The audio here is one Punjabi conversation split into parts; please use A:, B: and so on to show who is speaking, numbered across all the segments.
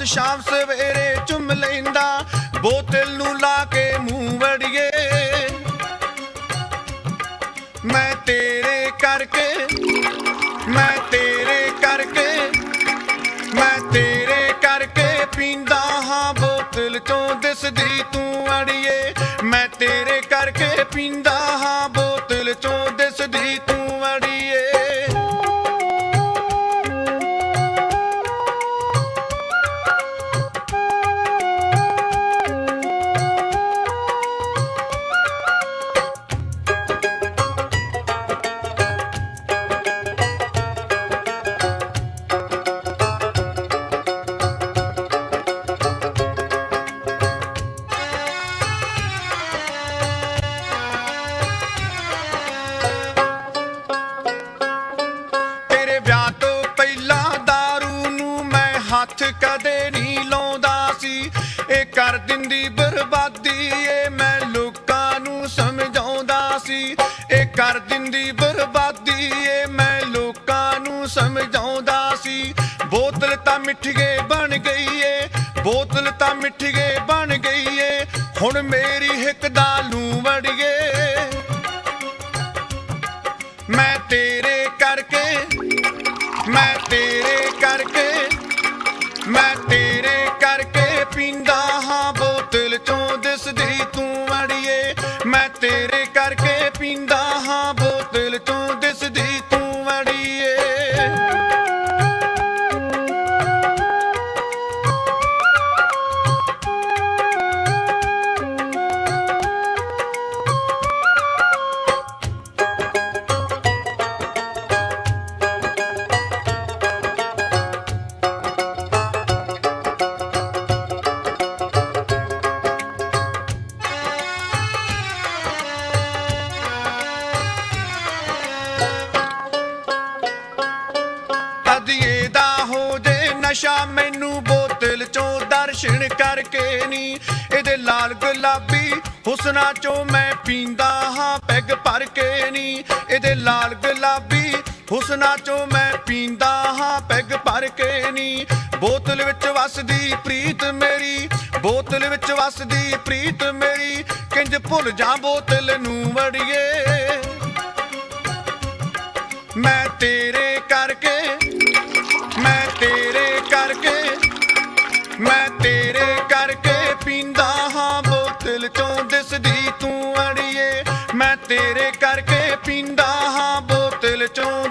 A: ਹਾਂ ਸ਼ਾਮ ਸਵੇਰੇ ਚੁੰਮ ਲੈਂਦਾ, ਬੋਤਲ ਨੂੰ ਲਾ ਕੇ ਮੂੰਹ ਵੜੀਏ। ਮੈਂ ਤੇਰੇ ਕਰਕੇ, ਮੈਂ ਤੇਰੇ ਕਰਕੇ, ਮੈਂ ਤੇਰੇ ਕਰਕੇ ਪੀਂਦਾ ਹਾਂ ਬੋਤਲ ਚੋਂ ਦਿਸਦੀ ਤੂੰ ਅੜੀਏ। ਮੈਂ ਤੇਰੇ ਕਰਕੇ ਪੀਂਦਾ ਹਾਂ ਬੋਤਲ ਚੋਂ ਦਿਸਦੀ ਬੋਤਲ ਗਏ ਬਣ ਗਈ ਏ ਬੋਤਲ ਤਾਂ ਮਿੱਠੀਏ ਗਏ ਹੁਸਨਾ ਮੈਂ ਪੀਂਦਾ ਹਾਂ ਪੈਗ ਭਰ ਕੇ ਨੀ। ਇਹਦੇ ਲਾਲ ਗੁਲਾਬੀ ਹੁਸਨਾ ਚੋਂ ਮੈਂ ਪੀਂਦਾ ਹਾਂ ਪੈਗ ਭਰ ਕੇ ਨੀ। ਬੋਤਲ ਵਿੱਚ ਵਸਦੀ ਪ੍ਰੀਤ ਮੇਰੀ, ਬੋਤਲ ਵਿੱਚ ਵਸਦੀ ਪ੍ਰੀਤ ਮੇਰੀ। ਕਿੰਜ ਭੁੱਲ ਜਾ ਬੋਤਲ ਨੂੰ ਵੜੀਏ। ਮੈਂ ਤੇਰੇ ਪੀਂਦਾ ਹਾਂ ਬੋਤਲ ਚੋਂ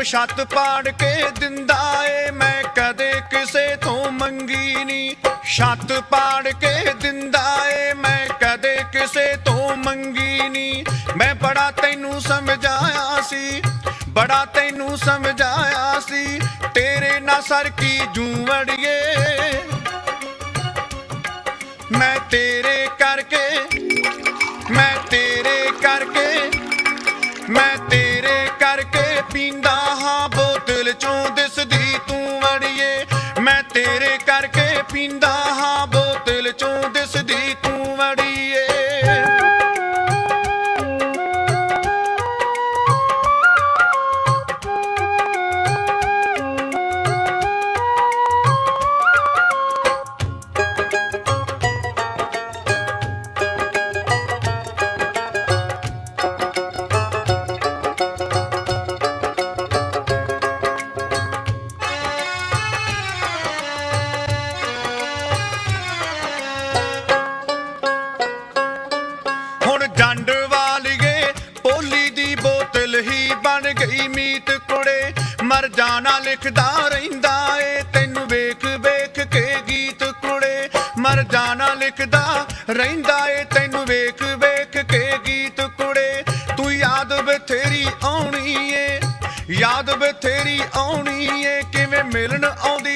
A: ਰੱਬ ਛੱਤ ਪਾੜ ਕੇ ਦਿੰਦਾ ਏ, ਮੈਂ ਕਦੇ ਕਿਸੇ ਤੋਂ ਮੰਗੀ ਨਹੀਂ। ਛੱਤ ਪਾੜ ਕੇ ਦਿੰਦਾ ਏ, ਮੈਂ ਕਦੇ ਕਿਸੇ ਤੋਂ ਮੰਗੀ ਨਹੀਂ। ਮੈਂ ਬੜਾ ਤੈਨੂੰ ਸਮਝਾਇਆ ਸੀ, ਬੜਾ ਤੈਨੂੰ ਸਮਝਾਇਆ ਸੀ, ਤੇਰੇ ਨਾਲ ਸਰ ਕੀ ਜੂ ਮੈਂ ਤੇਰੇ ਫਰਜ਼ਾਨਾ ਲਿਖਦਾ, ਰਹਿੰਦਾ ਏ ਤੈਨੂੰ ਵੇਖ ਵੇਖ ਕੇ ਗੀਤ ਕੁੜੇ।
B: ਤੂੰ ਯਾਦ ਬਥੇਰੀ ਆਉਣੀ ਏ, ਯਾਦ ਬਥੇਰੀ ਆਉਣੀ ਏ, ਕਿਵੇਂ ਮਿਲਣ ਆਉਂਦੀ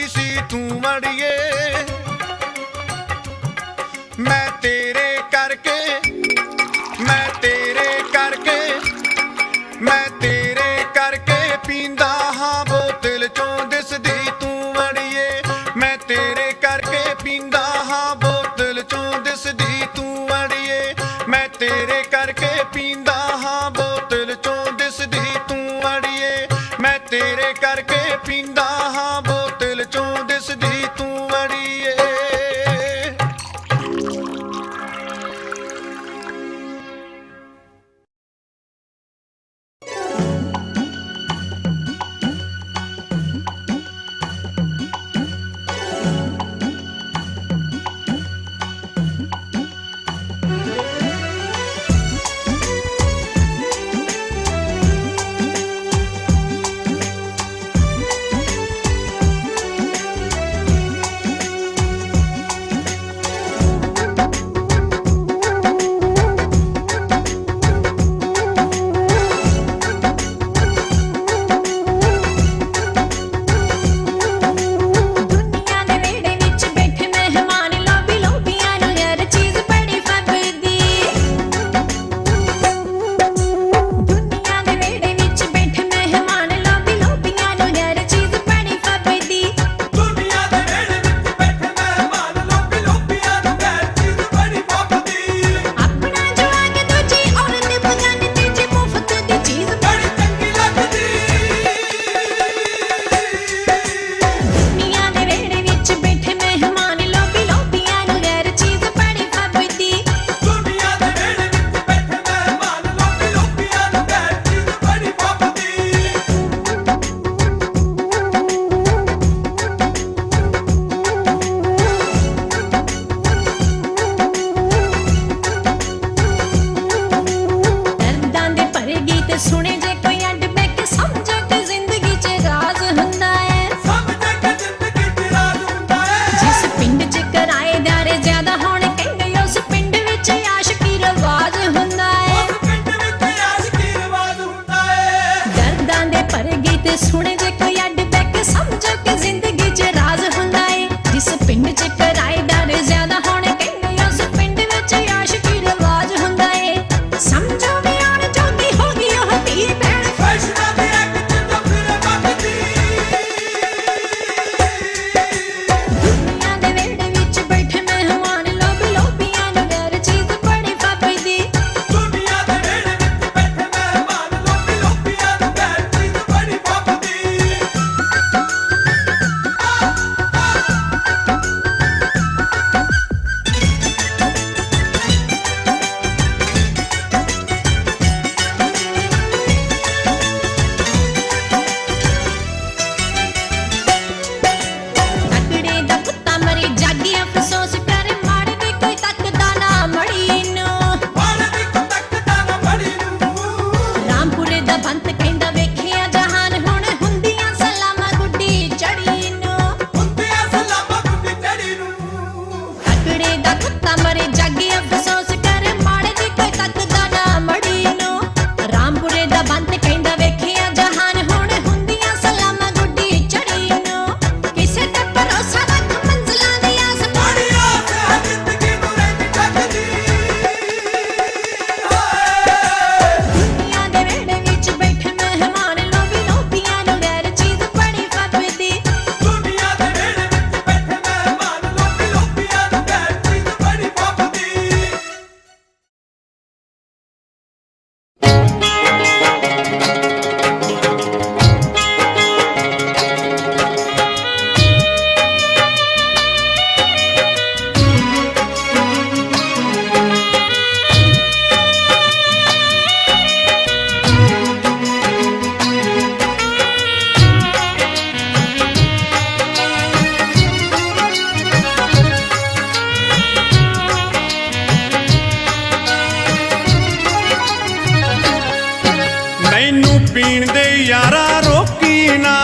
C: ਪੀਣ ਦੇ ਯਾਰਾ ਰੋਕੀ ਨਾ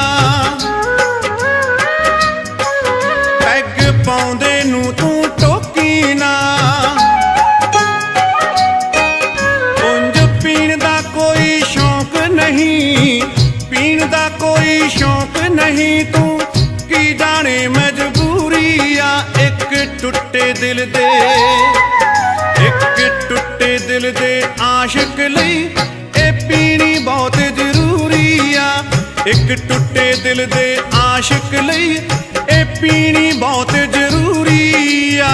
D: ਪੈਗ ਪਾਉਂਦੇ ਨੂੰ
C: ਤੂੰ ਟੋਕੀ ਨਾ ਪੁੰਜ
D: ਪੀਣ ਦਾ
C: ਕੋਈ
D: ਸ਼ੌਂਕ ਨਹੀਂ,
C: ਪੀਣ ਦਾ ਕੋਈ
D: ਸ਼ੌਂਕ
A: ਨਹੀਂ ਤੂੰ। ਕੀ ਜਾਣੇ ਮਜਬੂਰੀ ਆ, ਇੱਕ ਟੁੱਟੇ ਦਿਲ ਦੇ। ਇੱਕ ਟੁੱਟੇ ਦਿਲ ਦੇ ਆਸ਼ਿਕ ਲਈ ਇੱਕ ਟੁੱਟੇ ਦਿਲ ਦੇ ਆਸ਼ਿਕ ਲਈ ਇਹ ਪੀਣੀ ਬਹੁਤ ਜ਼ਰੂਰੀ ਆ।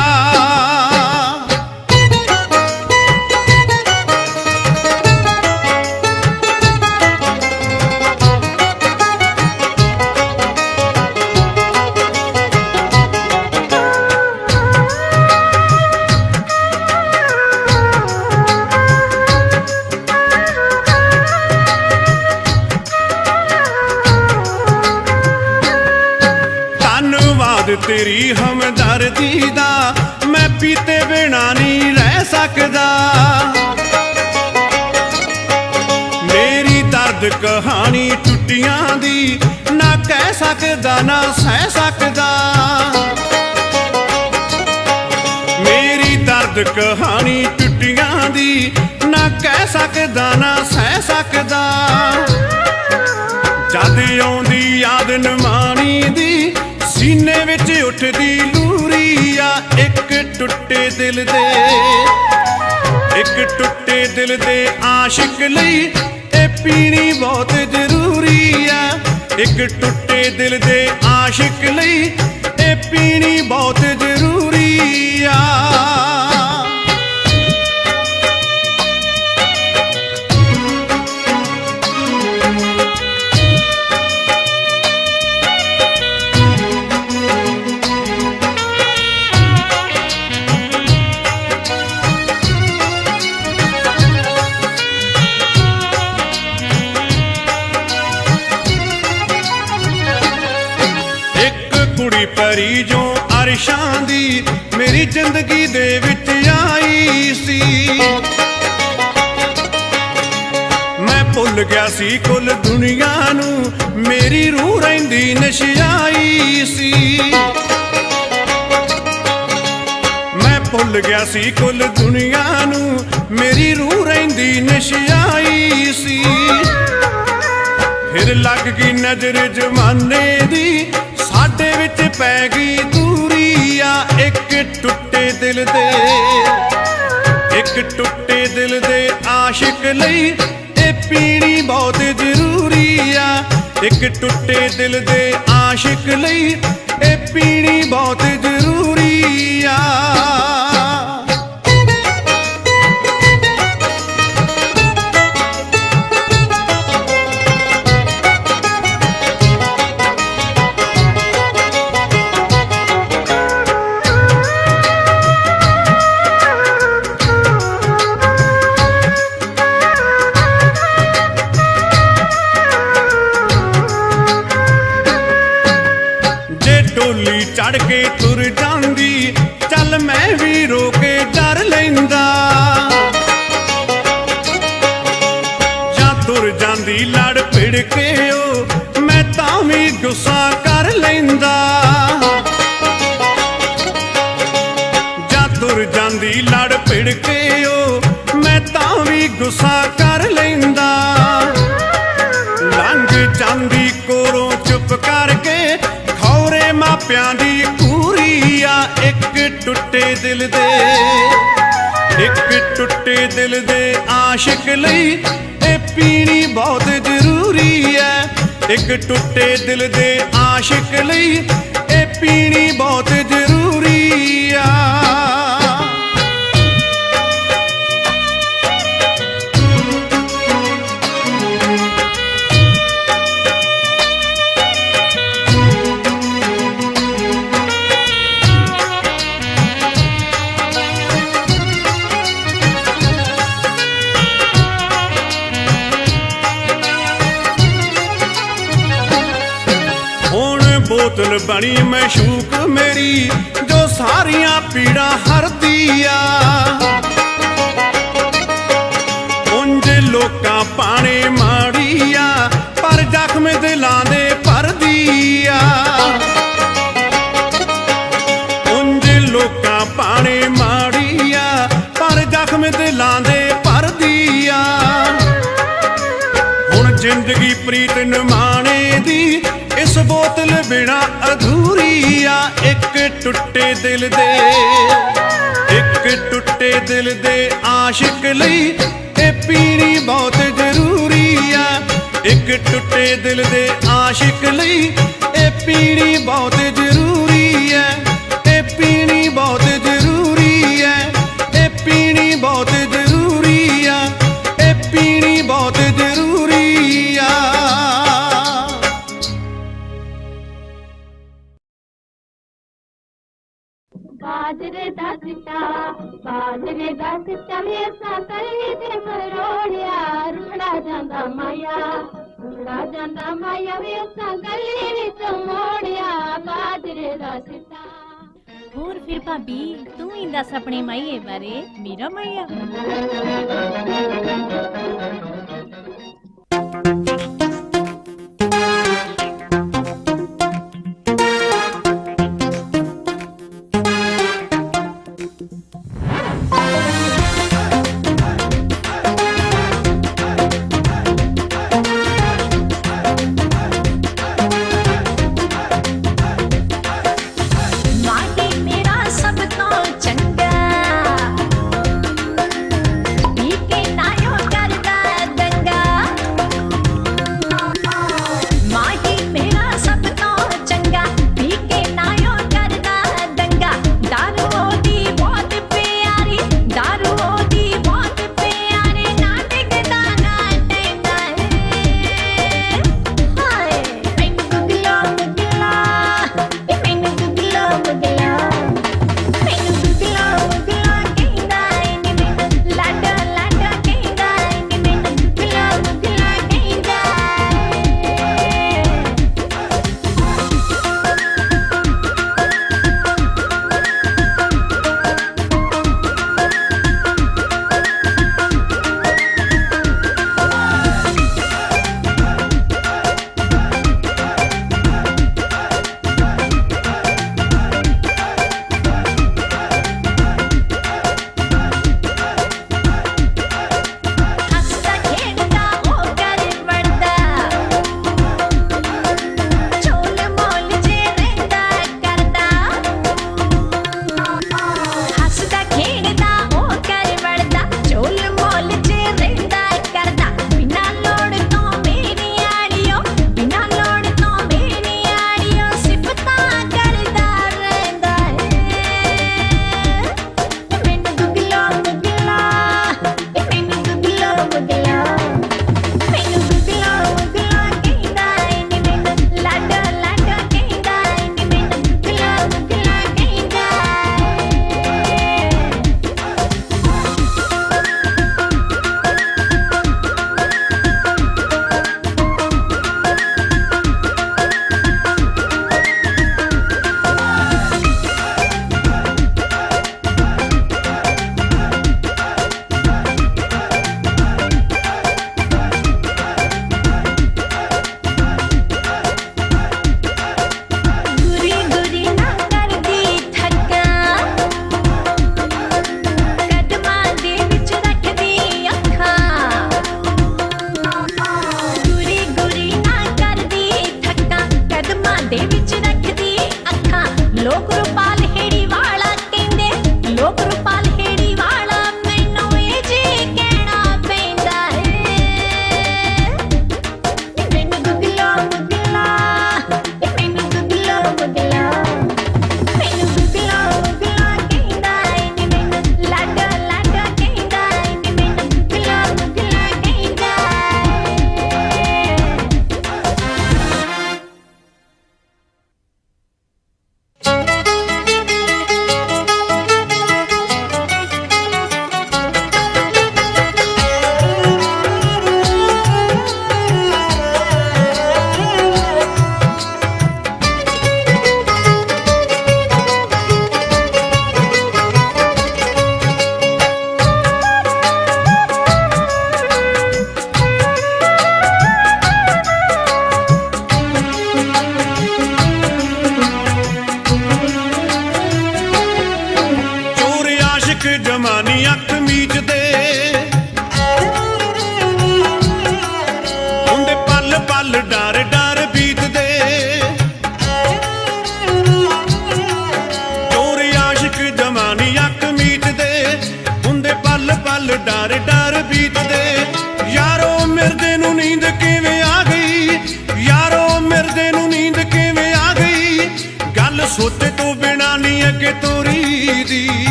A: ਦਰਦ ਕਹਾਣੀ ਟੁੱਟੀਆਂ ਦੀ, ਨਾ ਕਹਿ ਸਕਦਾ, ਨਾ ਸਹਿ ਸਕਦਾ। ਜਦ ਆਉਂਦੀ ਯਾਦ ਨਮਾਣੀ ਦੀ, ਸੀਨੇ ਵਿੱਚ ਉੱਠਦੀ ਲੂਰੀ ਆ, ਇੱਕ ਟੁੱਟੇ ਦਿਲ ਦੇ। ਇੱਕ ਟੁੱਟੇ ਦਿਲ ਦੇ ਆਸ਼ਿਕ ਲਈ ਇਹ ਪੀਣੀ ਬਹੁਤ ਜ਼ਰੂਰੀ ਆ। ਇੱਕ ਟੁੱਟੇ ਦਿਲ ਦੇ ਆਸ਼ਿਕ ਲਈ ਇਹ ਪੀਣੀ ਬਹੁਤ ਜ਼ਰੂਰੀ ਆ। ਕੁੜੀ ਪਰੀ ਜੋ ਅਰਸ਼ਾਂ ਦੀ ਮੇਰੀ ਜ਼ਿੰਦਗੀ ਦੇ ਵਿੱਚ ਆਈ ਸੀ। ਮੈਂ ਭੁੱਲ ਗਿਆ ਸੀ ਕੁੱਲ ਦੁਨੀਆ ਨੂੰ, ਮੇਰੀ ਰੂਹ ਰਹਿੰਦੀ ਨਸ਼ਿਆਈ ਸੀ। ਮੈਂ ਭੁੱਲ ਗਿਆ ਸੀ ਕੁੱਲ ਦੁਨੀਆ ਨੂੰ, ਮੇਰੀ ਰੂਹ ਰਹਿੰਦੀ ਨਸ਼ਿਆਈ ਸੀ। ਫਿਰ ਲੱਗ ਗਈ ਨਜ਼ਰ ਜਮਾਨੇ ਦੀ ਵਿੱਚ ਪੈ ਗਈ ਦੂਰੀ ਆ, ਇੱਕ ਟੁੱਟੇ ਦਿਲ ਦੇ। ਇੱਕ ਟੁੱਟੇ ਦਿਲ ਦੇ ਆਸ਼ਿਕ ਲਈ ਇਹ ਪੀਣੀ ਬਹੁਤ ਜ਼ਰੂਰੀ ਆ। ਇੱਕ ਟੁੱਟੇ ਦਿਲ ਦੇ ਆਸ਼ਿਕ ਲਈ ਇਹ ਪੀਣੀ ਬਹੁਤ ਜ਼ਰੂਰੀ ਆ। ਤੁਰ ਜਾਂਦੀ ਲੜ ਭਿੜ ਕੇ ਉਹ ਮੈਂ ਤਾਂ ਵੀ ਗੁੱਸਾ ਕਰ ਲੈਂਦਾ। ਲੰਘ ਜਾਂਦੀ ਕੋਲੋਂ ਚੁੱਪ ਕਰਕੇ, ਖੌਰੇ ਮਾਪਿਆਂ ਦੀ ਕੂਰੀ ਆ, ਇੱਕ ਟੁੱਟੇ ਦਿਲ ਦੇ। ਇੱਕ ਟੁੱਟੇ ਦਿਲ ਦੇ ਆਸ਼ਿਕ ਲਈ ਇਹ ਪੀਣੀ ਬਹੁਤ ਜ਼ਰੂਰੀ ਹੈ ਇੱਕ ਟੁੱਟੇ ਦਿਲ ਦੇ ਆਸ਼ਿਕ ਲਈ ਇਹ ਪੀਣੀ ਬਹੁਤ ਜ਼ਰੂਰੀ ਆ। ਬੋਤਲ ਬਣੀ ਮਸ਼ੂਕ ਮੇਰੀ, ਜੋ ਸਾਰੀਆਂ ਪੀੜਾਂ ਹਰਦੀ ਆ। ਉਂਝ ਲੋਕਾਂ ਪਾਣੇ ਮਾੜੀ ਆ, ਪਰ ਜ਼ਖਮ ਦਿਲਾਂ ਦੇ ਭਰਦੀ ਆ। ਉਂਝ ਲੋਕਾਂ ਪਾਣੇ ਮਾੜੀ ਆ, ਪਰ ਜ਼ਖਮ ਦਿਲਾਂ ਦੇ ਭਰਦੀ ਆ। ਹੁਣ ਜ਼ਿੰਦਗੀ ਪ੍ਰੀਤ ਨਿਮਾਣੇ ਦੀ ਬੋਤਲ ਬਿਨਾ ਅਧੂਰੀ ਆ, ਇੱਕ ਟੁੱਟੇ ਦਿਲ ਦੇ। ਇੱਕ ਟੁੱਟੇ ਦਿਲ ਦੇ ਆਸ਼ਿਕ ਲਈ ਇਹ ਪੀਣੀ ਬਹੁਤ ਜ਼ਰੂਰੀ ਆ। ਇੱਕ ਟੁੱਟੇ ਦਿਲ ਦੇ ਆਸ਼ਿਕ ਲਈ ਇਹ ਪੀਣੀ ਬਹੁਤ
B: ਦੱਸ ਆਪਣੀ ਮਾਈਏ ਬਾਰੇ ਮੇਰਾ ਮਾਈਆ।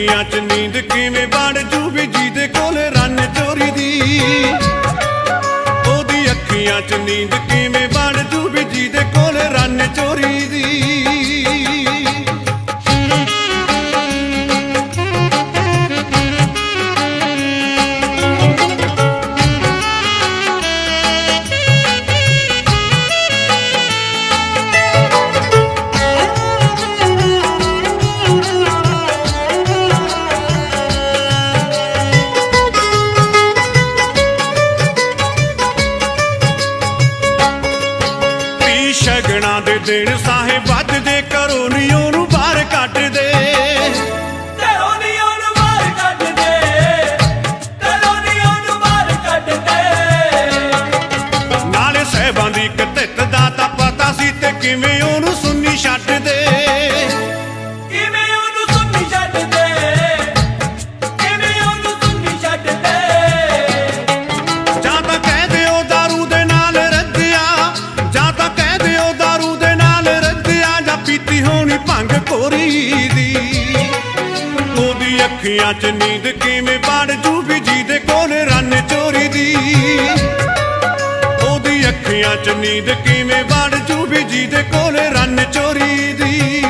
A: ਅੱਖੀਆਂ 'ਚ ਨੀਂਦ ਕਿਵੇਂ ਵੜ ਜੂ ਵੀ ਜਿਹਦੇ ਕੋਲ ਰੰਨ ਚੋਰੀ ਦੀ? ਉਹਦੀ ਅੱਖੀਆਂ 'ਚ ਨੀਂਦ ਕਿਵੇਂ ਵੜ ਜੂ ਵੀ ਜਿਹਦੇ ਕੋਲ ਰੰਨ ਚੋਰੀ ਦੀ? Poderes ਉਹਦੀ ਅੱਖੀਆਂ 'ਚ ਨੀਂਦ ਕਿਵੇਂ ਵੜ ਜੂ? ਵੀ ਦੇ ਕੋਲ ਰੰਨ ਚੋਰੀ ਦੀ। ਉਹਦੀ ਅੱਖੀਆਂ 'ਚ ਨੀਂਦ ਕਿਵੇਂ ਵੜ ਜੂ? ਵੀ ਦੇ ਕੋਲ ਰੰਨ ਚੋਰੀ ਦੀ।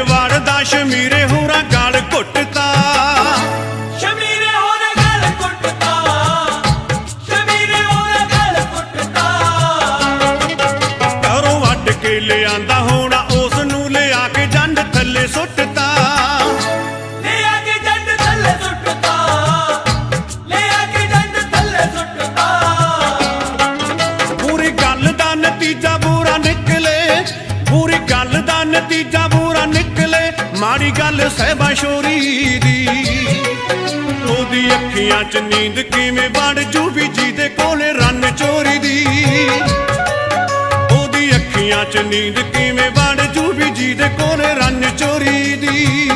A: ਵੜਦਾ ਸ਼ਮੀਰੇ ਹੋਰਾਂ ਗਲ
E: ਗੱਲ
A: ਸਹਿਬਾ ਸ਼ੋਰੀ ਦੀ। ਉਹਦੀ ਅੱਖੀਆਂ 'ਚ ਨੀਂਦ ਕਿਵੇਂ ਵੜ ਜੂ ਵੀ ਜਿਹਦੇ ਕੋਲੇ ਰੰਨ ਚੋਰੀ ਦੀ। ਉਹਦੀ ਅੱਖੀਆਂ 'ਚ ਨੀਂਦ ਕਿਵੇਂ ਵੜ ਜੂ ਵੀ ਦੇ ਕੋਲੇ ਰੰਨ ਚੋਰੀ ਦੀ।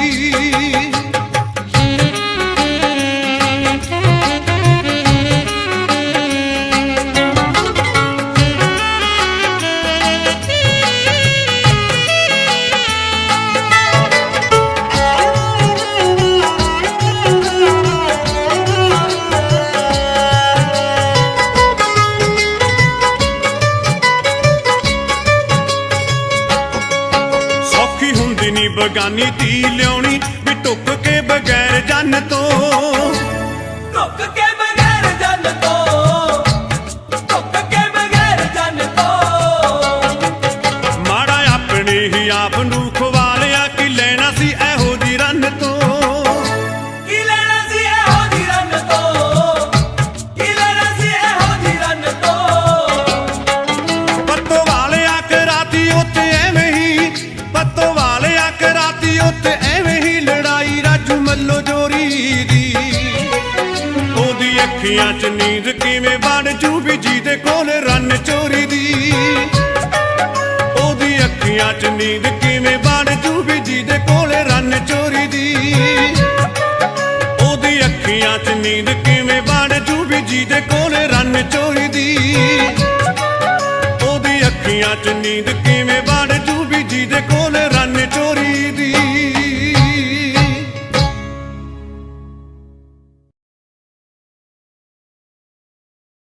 A: ਕਿਵੇਂ ਵੜ ਜੂ ਕੋਲ ਰੰਨ ਚੋਰੀ ਦੀ। ਉਹਦੀ ਅੱਖੀਆਂ 'ਚ ਨੀਂਦ ਕਿਵੇਂ ਵੜ ਜੂ ਵੀ ਜਿਹਦੇ ਕੋਲ ਰੰਨ ਚੋਰੀ ਦੀ। ਉਹਦੀ ਅੱਖੀਆਂ 'ਚ ਨੀਂਦ ਕਿਵੇਂ ਵੜ ਜੂ ਜੀ ਦੇ ਕੋਲ ਰੰਨ ਚੋਰੀ ਦੀ। ਉਹਦੀ ਅੱਖੀਆਂ 'ਚ ਨੀਂਦ ਕਿਵੇਂ ਵੜ ਜੂ ਵੀ ਜਿਹਦੇ ਕੋਲ